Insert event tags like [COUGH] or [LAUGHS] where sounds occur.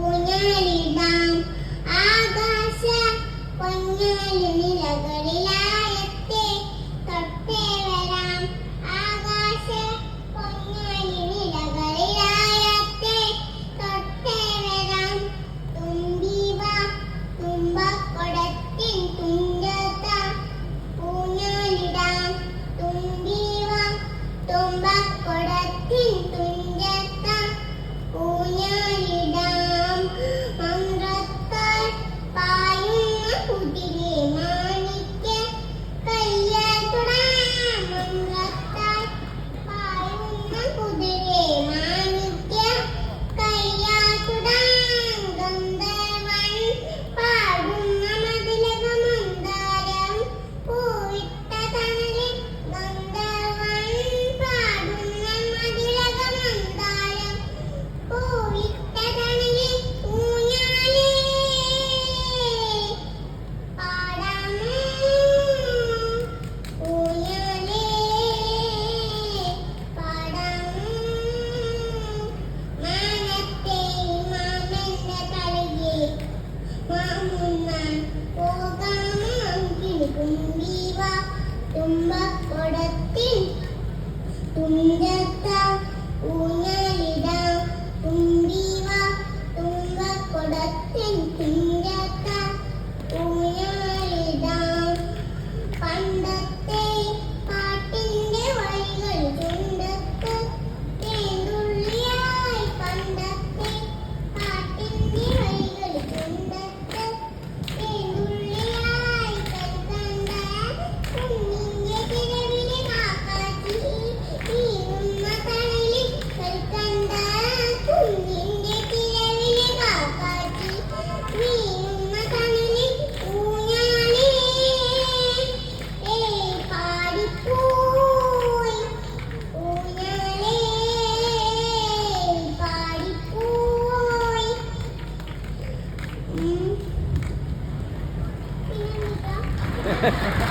ഊഞ്ഞാലിടാം. ആകാശ പൊന്നാലി നിലകളിലാ തുഞ്ചത്ത 응. 음. 음. [LAUGHS] [LAUGHS]